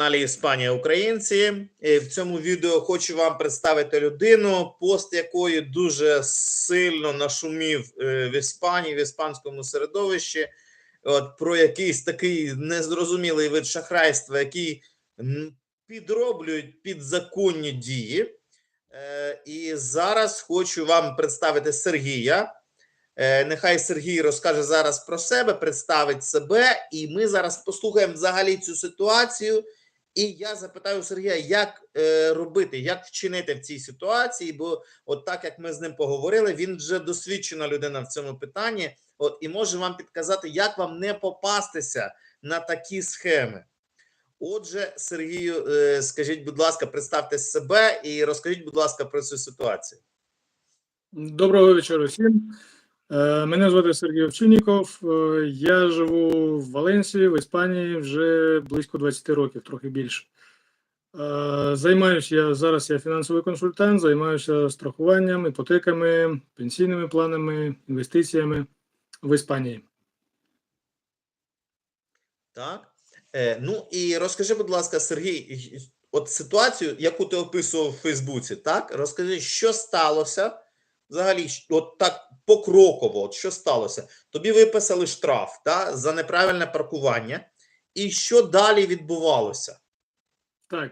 каналі Іспанія Українці. І в цьому відео хочу вам представити людину, пост якої дуже сильно нашумів е, в Іспанії, в іспанському середовищі. От про якийсь такий незрозумілий вид шахрайства, який підроблюють підзаконні дії. Е, І зараз хочу вам представити Сергія. Е, Нехай Сергій розкаже зараз про себе, представить себе, і ми зараз послухаємо взагалі цю ситуацію. І я запитаю Сергія, як е, робити, як вчинити в цій ситуації, бо от так як ми з ним поговорили, він вже досвідчена людина в цьому питанні. От і може вам підказати, як вам не попастися на такі схеми. Отже, Сергію, е, скажіть, будь ласка, представте себе і розкажіть, будь ласка, про цю ситуацію. Доброго вечора всім. Е, Мене звати Сергій Овчинніков. Е, Я живу в Валенсії, в Іспанії вже близько 20 років, трохи більше. Е, Займаюся я зараз я фінансовий консультант, займаюся страхуванням, іпотеками, пенсійними планами, інвестиціями в Іспанії. Так. Ну і розкажи, будь ласка, Сергій, от ситуацію, яку ти описував у Фейсбуці, так? Розкажи, що сталося взагалі, от так покроково, от що сталося? Тобі виписали штраф та, за неправильне паркування, і що далі відбувалося? Так.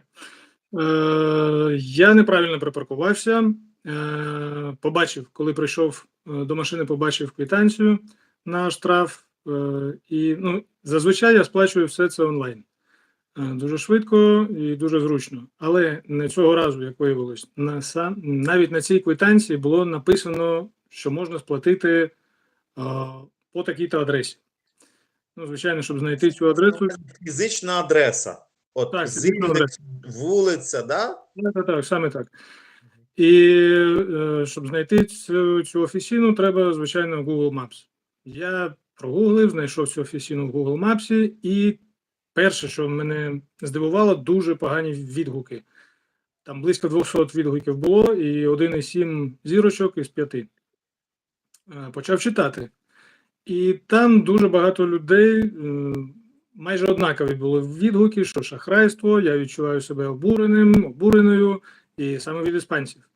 Е, Я неправильно припаркувався. Е, Побачив, коли прийшов е, до машини, побачив квитанцію на штраф. Е, І ну, зазвичай я сплачую все це онлайн. Е, Дуже швидко і дуже зручно. Але не цього разу, як виявилось, на сам, навіть на цій квитанції було написано, що можна сплатити е, по такій-то адресі. Ну, звичайно, щоб знайти цю адресу, Фізична адреса. От Так, фізична адреса. вулиця, да? Так, так, так, саме так. І е, щоб знайти цю, цю офіційну, треба, звичайно, Google Maps. Я прогуглив, знайшов цю офіційну в Google Maps, і перше, що мене здивувало, дуже погані відгуки. Там близько 200 відгуків було, і 1,7 зірочок із 5. Е, Почав читати. І там дуже багато людей, е, майже однакові були відгуки, що шахрайство, я відчуваю себе обуреним, обуреною, і саме від іспанців.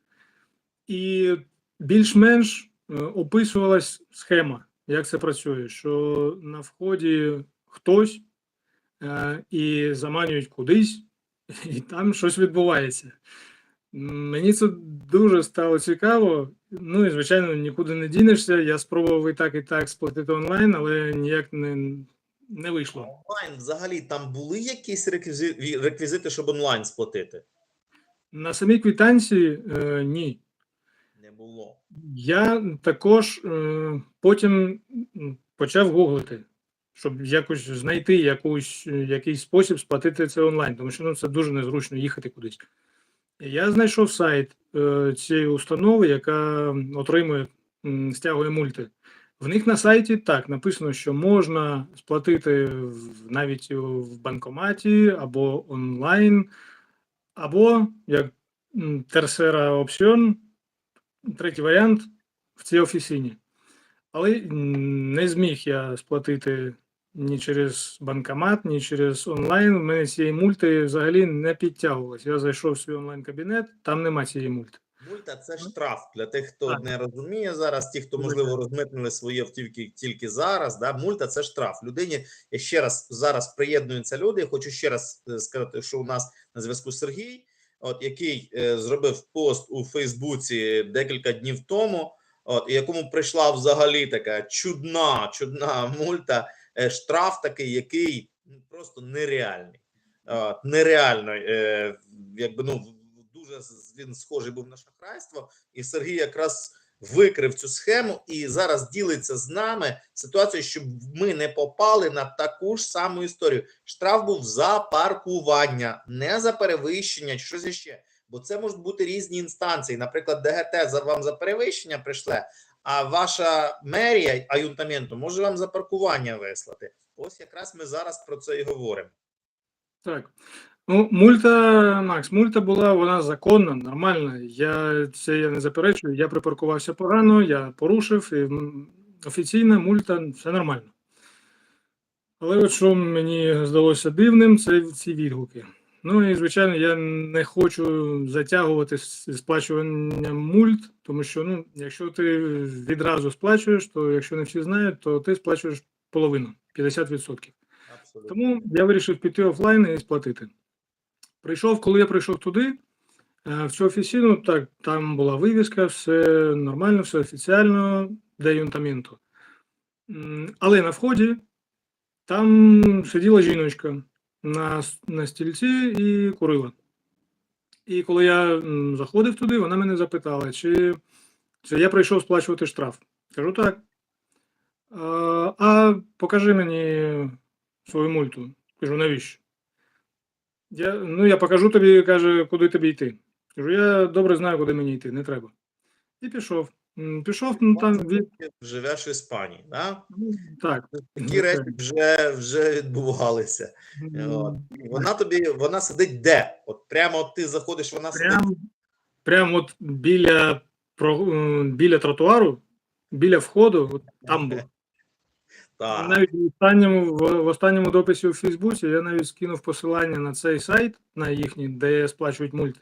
І більш-менш е, описувалась схема, як це працює, що на вході хтось і заманюють кудись, і там щось відбувається. Мені це дуже стало цікаво. Ну і звичайно, нікуди не дінешся. Я спробував і так, і так сплатити онлайн, але ніяк не, не вийшло. Онлайн взагалі там були якісь реквізи- реквізити, щоб онлайн сплатити? На самій квитанції е, ні. Не було. Я також е, потім почав гуглити, щоб якось знайти якусь, якийсь спосіб сплатити це онлайн, тому що ну, це дуже незручно їхати кудись. Я знайшов сайт е, цієї установи, яка отримує, стягує мульти. В них на сайті так написано, що можна сплатити в- навіть в банкоматі або онлайн, або як терсера опціон, третій варіант в цій офіційні. Але не зміг я сплатити ні через банкомат, ні через онлайн. У мене цієї мульти взагалі не підтягувалось. Я зайшов в свій онлайн-кабінет, там нема цієї мульти. Мульта це штраф для тих, хто Так. не розуміє зараз. Ті, хто можливо розмитнили свої автівки тільки зараз. Да, мульта це штраф. Людині я ще раз зараз приєднуються люди. Я хочу ще раз е, сказати, що у нас на зв'язку Сергій, от який е, зробив пост у Фейсбуці декілька днів тому. От якому прийшла взагалі така чудна, чудна мульта, штраф такий, який ну, просто нереальний. Нереально, е, якби ну дуже він схожий був на шахрайство, і Сергій якраз викрив цю схему і зараз ділиться з нами ситуацією, щоб ми не попали на таку ж саму історію. Штраф був за паркування, не за перевищення чи щось іще. Бо це можуть бути різні інстанції. Наприклад, ДГТ за вам за перевищення прийшле, а ваша мерія аюнтаменту може вам за паркування вислати. Ось якраз ми зараз про це і говоримо. Так. Ну, мульта, Макс, мульта була вона законна, нормальна. Я це я не заперечую. Я припаркувався погано, я порушив, і офіційна мульта, все нормально. Але от що мені здалося дивним, це ці відгуки. Ну і звичайно, я не хочу затягувати сплачуванням мульт, тому що ну, якщо ти відразу сплачуєш, то якщо не всі знають, то ти сплачуєш половину 50%. Абсолютно. Тому я вирішив піти офлайн і сплатити. Прийшов, коли я прийшов туди, е, в цю офіційну, так, там була вивіска, все нормально, все офіціально, де юнтамінто. Але на вході там сиділа жіночка на, на стільці і курила. І коли я заходив туди, вона мене запитала, чи це я прийшов сплачувати штраф. Кажу так. А, а покажи мені свою мульту. Кажу, навіщо? Я, ну, я покажу тобі, каже, куди тобі йти. Кажу, я добре знаю, куди мені йти, не треба. І пішов. Пішов, ну там від. Живеш в Іспанії, да? Так. Такі речі вже, вже відбувалися. От. Вона тобі, вона сидить де? От прямо от ти заходиш, вона сидить. Прям, прям от біля, про- біля тротуару, біля входу, от там було. Так. Навіть в останньому, в, в останньому дописі у Фейсбуці я навіть скинув посилання на цей сайт, на їхній, де сплачують мульти.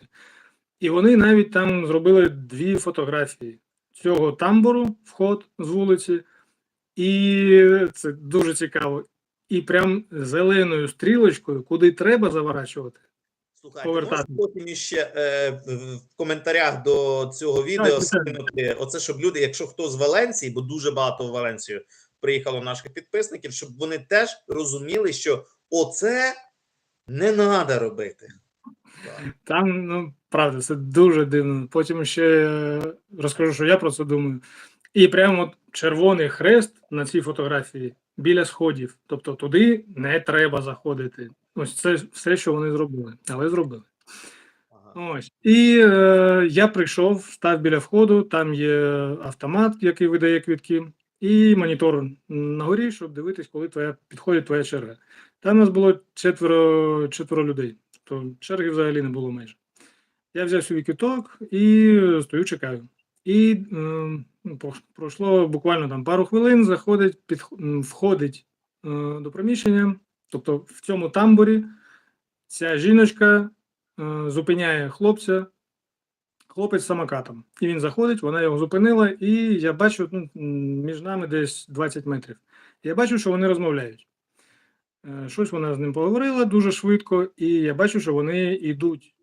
І вони навіть там зробили дві фотографії цього тамбуру, вход з вулиці, і це дуже цікаво. І прям зеленою стрілочкою, куди треба заворачувати. Слухай, повертати. потім іще е, в коментарях до цього відео скинути оце, щоб люди, якщо хто з Валенції, бо дуже багато в Валенцію приїхало наших підписників, щоб вони теж розуміли, що оце не треба робити. Там, ну, правда, це дуже дивно. Потім ще розкажу, що я про це думаю. І прямо червоний хрест на цій фотографії біля сходів. Тобто туди не треба заходити. Ось це все, що вони зробили, але зробили. Ага. Ось. І е, я прийшов, став біля входу, там є автомат, який видає квітки, і монітор на горі, щоб дивитись, коли твоя підходить твоя черга. Там у нас було четверо, четверо людей, то черги взагалі не було майже. Я взяв свій квіток і стою, чекаю. І е, пройшло буквально там пару хвилин, заходить, під, входить е, до приміщення, тобто в цьому тамбурі ця жіночка е, зупиняє хлопця, хлопець самокатом. І він заходить, вона його зупинила, і я бачу ну, між нами десь 20 метрів. Я бачу, що вони розмовляють. Е, Щось вона з ним поговорила дуже швидко, і я бачу, що вони йдуть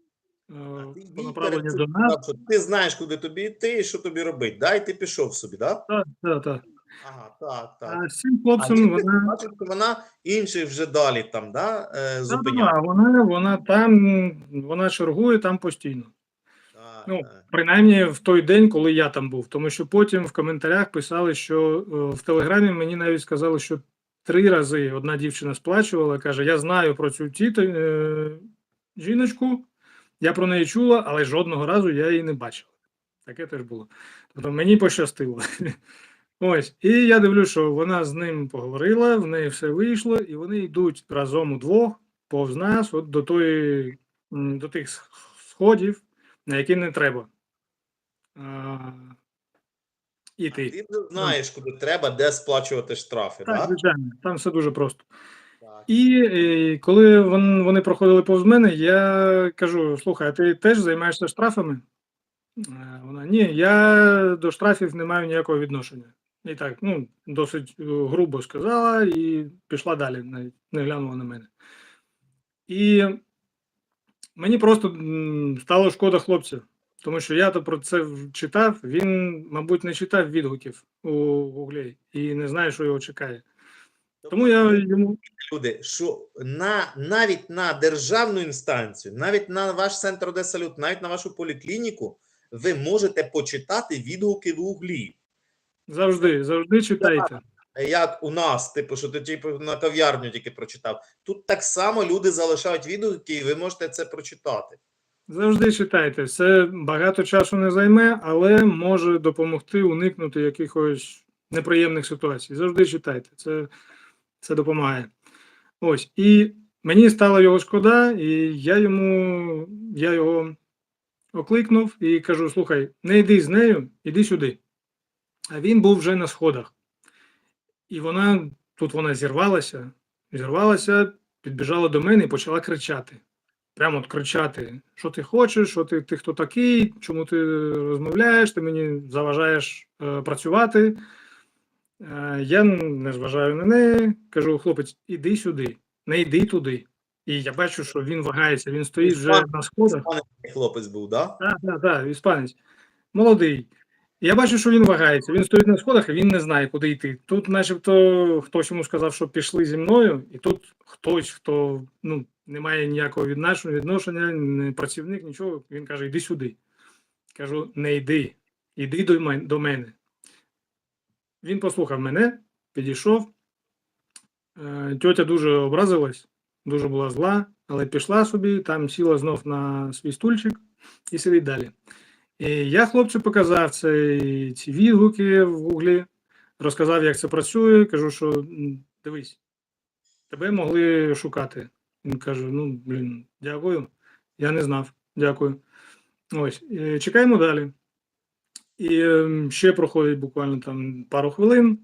по направленню до нас. ти знаєш, куди тобі йти і що тобі робити. Да? І ти пішов собі, да? Так, так, так. Ага, так, так. А А хлопцем вона. бачив, вона інших вже далі там, да, е, зупиняє. та, вона, вона там, вона чергує там постійно. Так, Ну, так. принаймні в той день, коли я там був. Тому що потім в коментарях писали, що е, в Телеграмі мені навіть сказали, що три рази одна дівчина сплачувала, каже: Я знаю про цю тіту, е, жіночку, я про неї чула, але жодного разу я її не бачила. Таке теж було. Тобто мені пощастило. Ось, і я дивлюсь, що вона з ним поговорила, в неї все вийшло, і вони йдуть разом удвох повз нас, от до тої, до тих сходів, на які не треба. А, А іти. ти вже знаєш, куди треба, де сплачувати штрафи, Так, так? звичайно, там все дуже просто. І е, коли вон- вони проходили повз мене, я кажу: слухай, а ти теж займаєшся штрафами? Е, Вона ні, я до штрафів не маю ніякого відношення. І так, ну, досить е, грубо сказала і пішла далі, навіть не глянула на мене. І мені просто стало шкода хлопця, тому що я то про це читав. Він, мабуть, не читав відгуків у Гуглі і не знає, що його чекає. Тому я йому люди, що на навіть на державну інстанцію, навіть на ваш центр де салют, навіть на вашу поліклініку, ви можете почитати відгуки в углі. завжди, завжди читайте. Як у нас, типу, що ти типу, на кав'ярню тільки прочитав. Тут так само люди залишають відгуки, і ви можете це прочитати. Завжди читайте. Це багато часу не займе, але може допомогти уникнути якихось неприємних ситуацій. Завжди читайте. Це, це допомагає. Ось. І мені стало його шкода, і я йому я його окликнув і кажу: слухай, не йди з нею, іди сюди. А він був вже на сходах. І вона тут вона зірвалася, зірвалася, підбіжала до мене і почала кричати. прямо от кричати, що ти хочеш, що ти, ти хто такий, чому ти розмовляєш, ти мені заважаєш е, працювати. Е, я не зважаю на неї, кажу, хлопець, іди сюди, не йди туди. І я бачу, що він вагається, він стоїть вже на сходах. Пане хлопець був, да? Так, так, так, іспанець. Молодий. Я бачу, що він вагається. Він стоїть на сходах, і він не знає, куди йти. Тут, начебто, хтось йому сказав, що пішли зі мною, і тут хтось, хто ну, не має ніякого відношення, відношення, не працівник, нічого. Він каже: йди сюди. Кажу, не йди, йди до мене. Він послухав мене, підійшов. Е, Тьотя дуже образилась, дуже була зла, але пішла собі, там сіла знов на свій стульчик і сидить далі. І я хлопцю показав цей, ці відгуки в гуглі, розказав, як це працює. Кажу, що дивись, тебе могли шукати. Він каже: ну, блін, дякую. Я не знав. Дякую. Ось, чекаємо далі. І ем, ще проходить буквально там пару хвилин.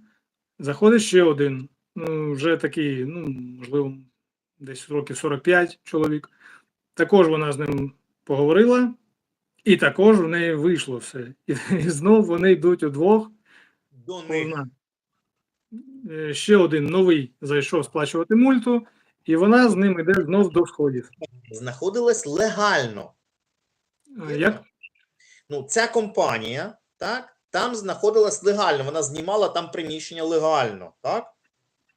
Заходить ще один. Ну, вже такий, ну, можливо, десь років 45 чоловік. Також вона з ним поговорила, і також в неї вийшло все. І, і знов вони йдуть удвох. До них. Е, Ще один новий зайшов сплачувати мульту, і вона з ним іде знов до сходів. знаходилась легально. Як? Ну, ця компанія, так, там знаходилась легально. Вона знімала там приміщення легально, так?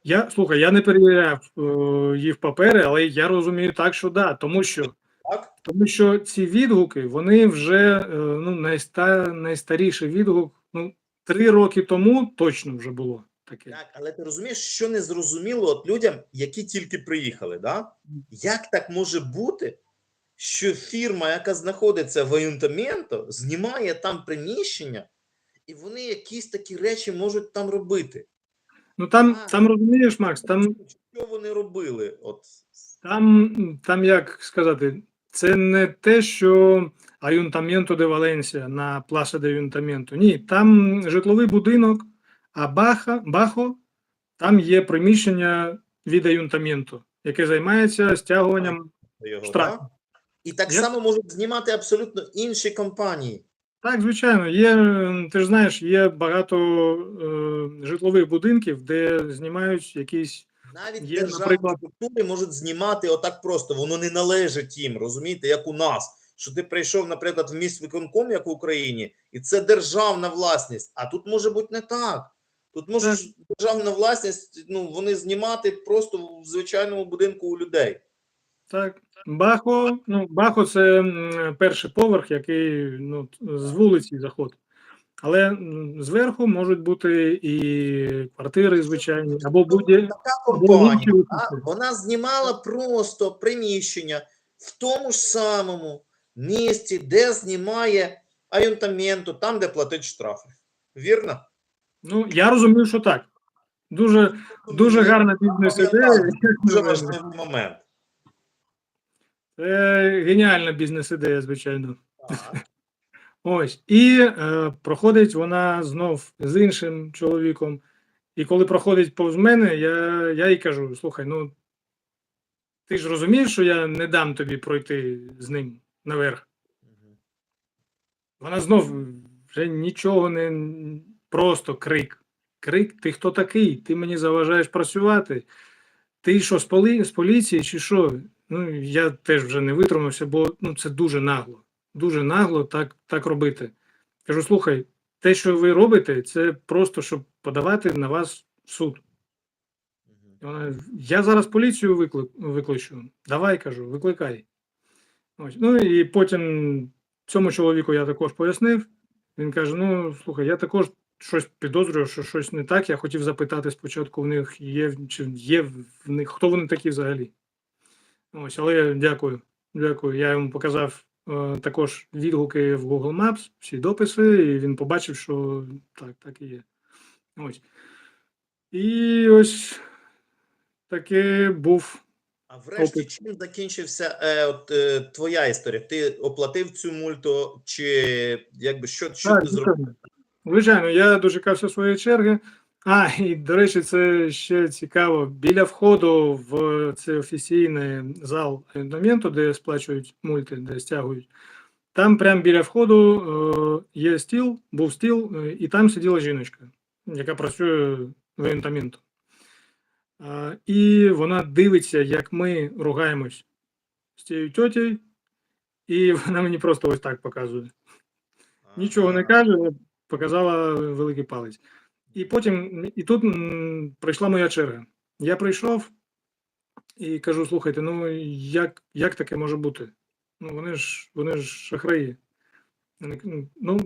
Я слухай, я не перевіряв е, їх папери, але я розумію так, що да, тому що Так? Тому що ці відгуки, вони вже е, ну, найста, найстаріший відгук, ну, три роки тому точно вже було таке. Так, але ти розумієш, що не зрозуміло от людям, які тільки приїхали, да? Як так може бути, що фірма, яка знаходиться в Аюнтаменто, знімає там приміщення, і вони якісь такі речі можуть там робити? Ну там, А. там розумієш, Макс, там, Що вони робили? От там, там як сказати, це не те, що Аюнтамєнто де Валенсія на Пласа де Аюнтамєнто. Ні, там житловий будинок, а Баха, Бахо, там є приміщення від Аюнтамєнто, яке займається стягуванням штрафів. І так Я- само можуть знімати абсолютно інші компанії. Так, звичайно, є, ти ж знаєш, є багато е, житлових будинків, де знімають якісь. Навіть Є, державні наприклад- структури можуть знімати отак просто, воно не належить їм, розумієте, як у нас. Що ти прийшов, наприклад, в міськвиконком, як в Україні, і це державна власність. А тут може бути не так. Тут може Так. державна власність, ну вони знімати просто в звичайному будинку у людей. Так, Бахо, ну, Бахо це перший поверх, який ну, з вулиці заходить. Але зверху можуть бути і квартири звичайні, або будь Така або компанія, вона знімала просто приміщення в тому ж самому місці, де знімає аюнтаменту, там, де платить штрафи. Вірно? Ну, я розумію, що так. Дуже, дуже гарна бізнес-ідея. Дуже важливий момент. Це геніальна бізнес-ідея, звичайно. Так. Ось, і е, проходить вона знов з іншим чоловіком. І коли проходить повз мене, я, я їй кажу: слухай, ну ти ж розумієш, що я не дам тобі пройти з ним наверх. Вона знов вже нічого не просто крик. Крик, ти хто такий? Ти мені заважаєш працювати. Ти що, з, полі... з поліції чи що? Ну, я теж вже не витримався, бо ну, це дуже нагло. Дуже нагло так, так робити. Кажу: слухай, те, що ви робите, це просто щоб подавати на вас в суд. Вона, я зараз поліцію викли- викличу. Давай кажу, викликай. Ось. Ну і потім цьому чоловіку я також пояснив. Він каже: Ну, слухай, я також щось підозрюю, що щось не так. Я хотів запитати спочатку в них є, чи є в них, хто вони такі взагалі. Ось, але дякую. Дякую. Я йому показав е, також відгуки в Google Maps, всі дописи, і він побачив, що так, так і є. Ось. І ось таки був. А врешті, Опит. чим закінчився е, от, е, твоя історія? Ти оплатив цю мульту, чи якби що, що Так, ти зробив? звичайно. Звичайно, я дочекався своєї черги, А, і до речі, це ще цікаво. Біля входу в цей офіційний зал орендаменту, де сплачують мульти, де стягують. Там прямо біля входу е, є стіл, був стіл, е, і там сиділа жіночка, яка працює в орендаменту. Е, і вона дивиться, як ми ругаємось з цією тьотєю, і вона мені просто ось так показує. Нічого не каже, показала великий палець. І потім, і тут м, прийшла моя черга. Я прийшов і кажу: слухайте, ну як, як таке може бути? Ну, вони ж вони ж шахраї. Ну,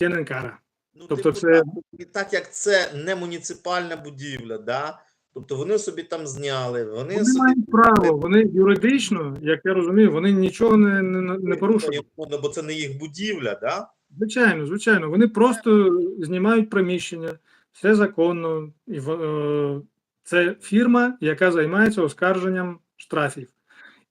я не кара. Ну, Тобто типу, це- так, і так як це не муніципальна будівля, да? тобто вони собі там зняли, вони, Вони собі мають право, вони юридично, як я розумію, вони нічого не, не, не порушують. Ну, бо це не їх будівля, да? Звичайно, звичайно. Вони просто знімають приміщення, все законно. І е, це фірма, яка займається оскарженням штрафів.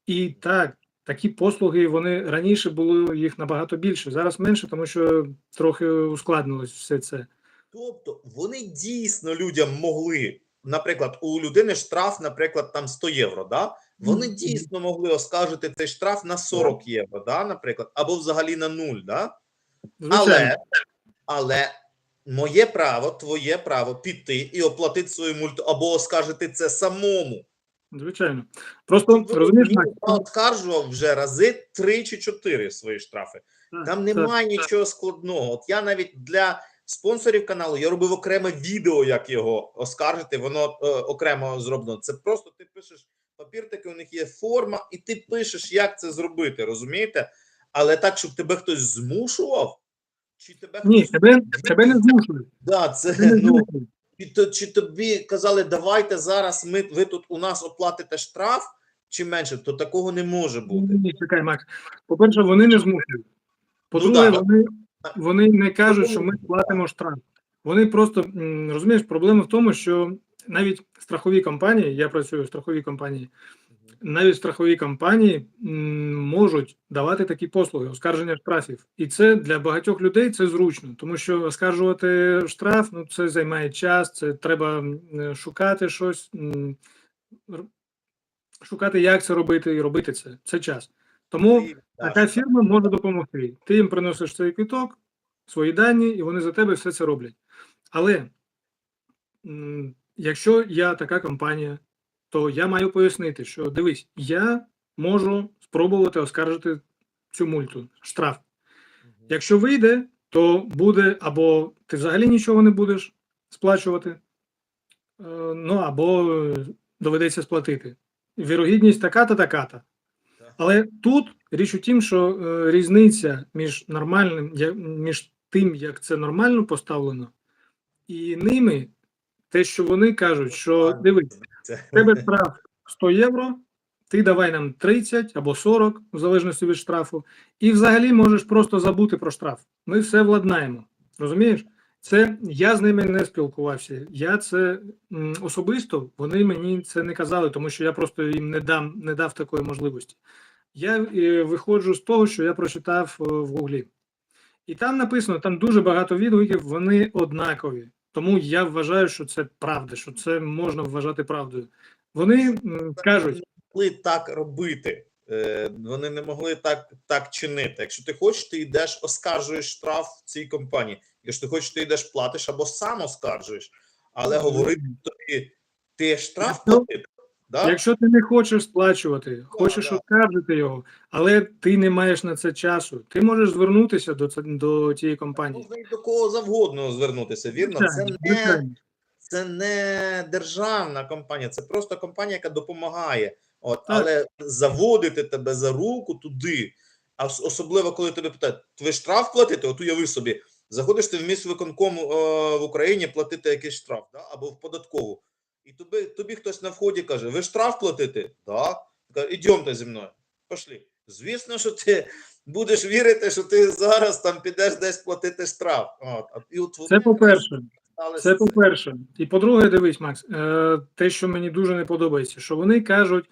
І так, такі послуги вони раніше було їх набагато більше. Зараз менше, тому що трохи ускладнилось все це. Тобто вони дійсно людям могли, наприклад, у людини штраф, наприклад, там 100 євро, да? вони дійсно могли оскаржити цей штраф на 40 євро, да, наприклад, або взагалі на нуль, да? Але, але моє право, твоє право піти і оплатити свою мульту, або оскаржити це самому. звичайно. Просто розумієш, я оскаржував вже рази три чи чотири свої штрафи. так, Там так. немає нічого складного. От я навіть для спонсорів каналу я робив окреме відео, як його оскаржити. Воно е, окремо зроблено. Це просто ти пишеш папір, такий у них є форма, і ти пишеш, як це зробити, розумієте? Але так, щоб тебе хтось змушував, чи тебе Ні, тебе, тебе не змушують. да, це Тебе не ну змушують. чи, то- чи тобі казали, давайте зараз ми ви тут у нас оплатите штраф чи менше, то такого не може бути. Ні, чекай, Макс. По-перше, вони не змушують. По-друге, да. вони, вони не кажуть, що ми платимо штраф. Вони просто м, розумієш, проблема в тому, що навіть страхові компанії, я працюю в страховій компанії, навіть страхові компанії можуть давати такі послуги, оскарження штрафів. І це для багатьох людей це зручно, тому що оскаржувати штраф ну це займає час, це треба е, шукати щось, шукати, як це робити, і робити це. Це час. Тому така фірма може допомогти. Ти їм приносиш цей квиток, свої дані, і вони за тебе все це роблять. Але якщо я така компанія, то я маю пояснити, що дивись, я можу спробувати оскаржити цю мульту, штраф. Якщо вийде, то буде або ти взагалі нічого не будеш сплачувати, е, ну або доведеться сплатити. Вірогідність така-та, така-та. Але тут річ у тім, що е, різниця між нормальним, я- між тим, як це нормально поставлено, і ними, те, що вони кажуть, що дивись, в тебе штраф 100 євро, ти давай нам 30 або 40, в залежності від штрафу, і взагалі можеш просто забути про штраф. Ми все владнаємо. Розумієш? Це я з ними не спілкувався. Я це м, особисто вони мені це не казали, тому що я просто їм не дам не дав такої можливості. Я е, виходжу з того, що я прочитав е, в Гуглі. І там написано, там дуже багато відгуків, вони однакові. Тому я вважаю, що це правда, що це можна вважати правдою. Вони кажуть, могли так робити. Е, Вони не могли так, так чинити. Якщо ти хочеш, ти йдеш, оскаржуєш штраф в цій компанії. Якщо ти хочеш, ти йдеш, платиш або сам оскаржуєш. Але говорити тобі, ти штраф Якщо- платив. Да? якщо ти не хочеш сплачувати, хочеш да. оскаржити його, але ти не маєш на це часу, ти можеш звернутися до це до тієї компанії. Можна і до кого завгодно звернутися, вірно? Це Звичайно, не, це не державна компанія, це просто компанія, яка допомагає. От, Так. але заводити тебе за руку туди, а особливо коли тебе питають, ви штраф платите? От уяви собі, заходиш ти в міськвиконком е, в Україні платити якийсь штраф, да? або в податкову. І тобі, тобі хтось на вході каже: ви штраф платите? Так. Каже, Ідемте зі мною. Пошли. Звісно, що ти будеш вірити, що ти зараз там підеш десь платити штраф. От, і от Це по-перше. Це по-перше. І по-друге, дивись, Макс, е, те, що мені дуже не подобається, що вони кажуть,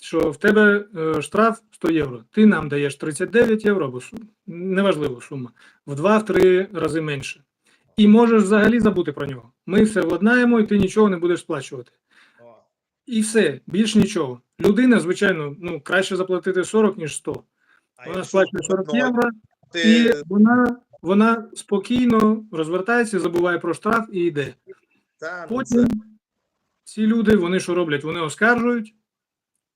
що в тебе е, штраф 100 євро. Ти нам даєш 39 євро, або сум- неважливо сума, в 2-3 рази менше. І можеш взагалі забути про нього. Ми все владнаємо, і ти нічого не будеш сплачувати. І все, більш нічого. Людина, звичайно, ну краще заплатити 40, ніж 100. Вона сплачує 40 ну, євро, і вона, вона спокійно розвертається, забуває про штраф і йде. Ну, Потім ці люди, вони що роблять? Вони оскаржують.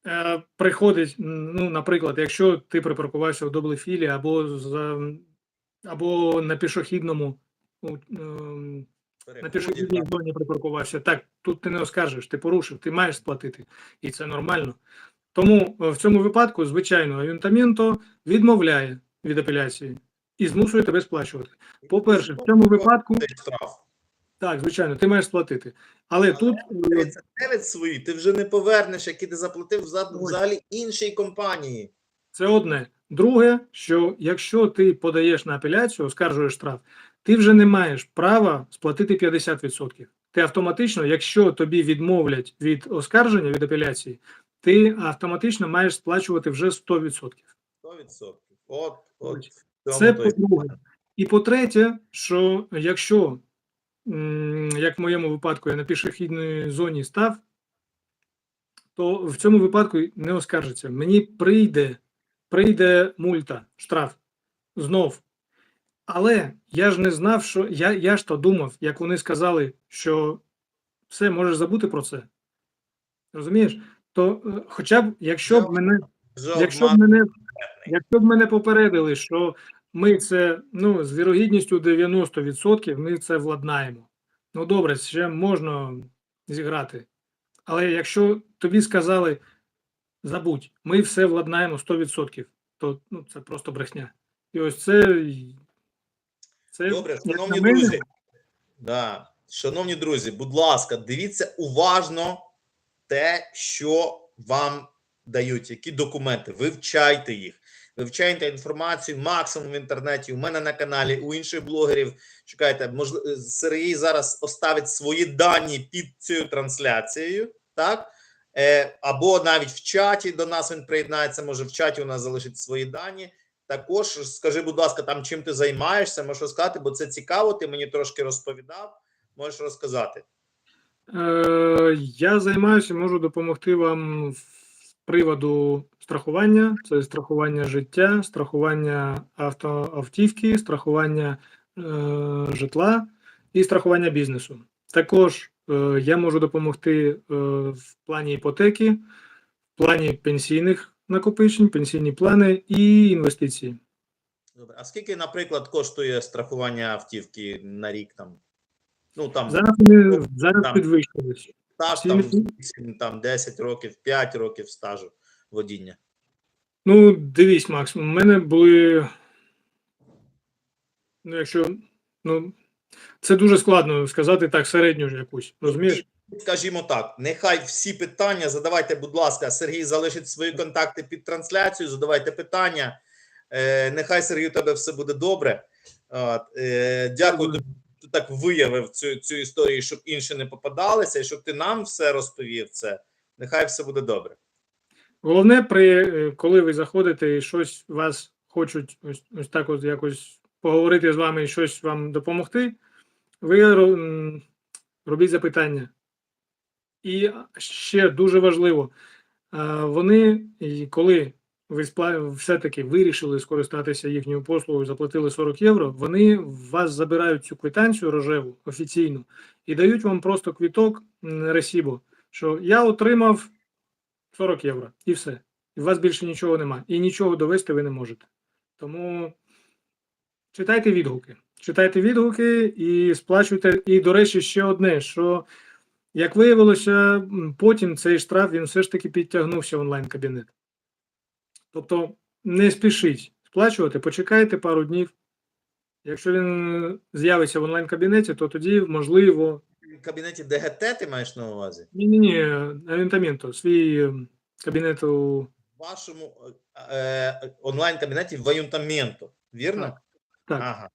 Е, приходить, ну, наприклад, якщо ти припаркувався в доблефілі або за, або на пішохідному, у, ем, на пішохідній зоні припаркувався. Так, тут ти не оскаржиш, ти порушив, ти маєш сплатити, і це нормально. Тому е, в цьому випадку, звичайно, Аюнтамінто відмовляє від апеляції і змушує тебе сплачувати. По-перше, в цьому випадку, штраф. так, звичайно, ти маєш сплатити. Але Але тут е, 39 свої ти вже не повернеш, які ти заплатив взагалі іншій компанії. Це одне. Друге, що якщо ти подаєш на апеляцію, оскаржуєш штраф, ти вже не маєш права сплатити 50%. Ти автоматично, якщо тобі відмовлять від оскарження від апеляції, ти автоматично маєш сплачувати вже 100%. 100%. От, от Це по-друге. І по-третє, що якщо, як в моєму випадку, я на пішохідній зоні став, то в цьому випадку не оскаржиться. Мені прийде, прийде мульта, штраф знов. Але я ж не знав, що я, я ж то думав, як вони сказали, що все, можеш забути про це. Розумієш? То е, хоча б, якщо б мене Якщо б мене, якщо б мене попередили, що ми це ну, з вірогідністю 90% ми це владнаємо. Ну добре, ще можна зіграти. Але якщо тобі сказали забудь, ми все владнаємо 100%, то ну, це просто брехня. І ось це. Це Добре, шановні друзі. Да. Шановні друзі, будь ласка, дивіться уважно те, що вам дають, які документи. Вивчайте їх. Вивчайте інформацію максимум в інтернеті. У мене на каналі, у інших блогерів. Чекайте, можливо, Сергій зараз оставить свої дані під цією трансляцією, так? Е, або навіть в чаті до нас він приєднається. Може, в чаті у нас залишить свої дані. Також скажи, будь ласка, там чим ти займаєшся, можеш розказати, бо це цікаво. Ти мені трошки розповідав. Можеш розказати. Е, я займаюся, можу допомогти вам з приводу страхування. Це страхування життя, страхування авто, автівки, страхування е, житла і страхування бізнесу. Також е, я можу допомогти е, в плані іпотеки, в плані пенсійних накопичень, пенсійні плани і інвестиції. Добре. А скільки, наприклад, коштує страхування автівки на рік там? Ну там Зараз вони зараз підвищились. стаж там, там 10 років, 5 років стажу водіння. Ну, дивись, Макс, у мене були. Ну, якщо. Ну, це дуже складно сказати так, середню ж якусь. Розумієш? Скажімо так, нехай всі питання задавайте, будь ласка. Сергій залишить свої контакти під трансляцією. Задавайте питання. Е, нехай Сергій, у тебе все буде добре. От, е, дякую, ти так виявив цю, цю історію, щоб інші не попадалися, і щоб ти нам все розповів. Це нехай все буде добре. Головне, при, е, коли ви заходите і щось вас хочуть ось, ось так от якось поговорити з вами і щось вам допомогти, ви робіть запитання. І ще дуже важливо, вони, коли ви все-таки вирішили скористатися їхньою послугою, заплатили 40 євро, вони вас забирають цю квитанцію рожеву офіційну і дають вам просто квіток ресібо, що я отримав 40 євро і все. І у вас більше нічого нема. І нічого довести ви не можете. Тому читайте відгуки. Читайте відгуки і сплачуйте. І, до речі, ще одне, що як виявилося, потім цей штраф він все ж таки підтягнувся в онлайн-кабінет. Тобто не спішіть сплачувати, почекайте пару днів. Якщо він з'явиться в онлайн-кабінеті, то тоді можливо. В кабінеті ДГТ ти маєш на увазі? Ні, ні, ні, Авентамінто, свій кабінет у вашому е, онлайн-кабінеті в Аюнтаменто, вірно? Так, так. Ага.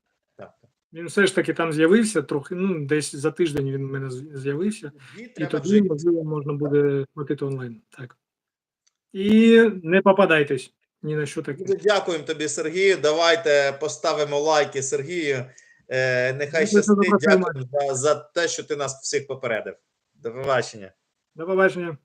Він все ж таки там з'явився трохи, ну, десь за тиждень він у мене з'явився, і тоді, можливо, можна буде платити онлайн. Так. І не попадайтесь ні на що таке. Дякуємо тобі, Сергію. Давайте поставимо лайки Сергію. Е, Нехай щастить. Дякую за, за те, що ти нас всіх попередив. До побачення. До побачення.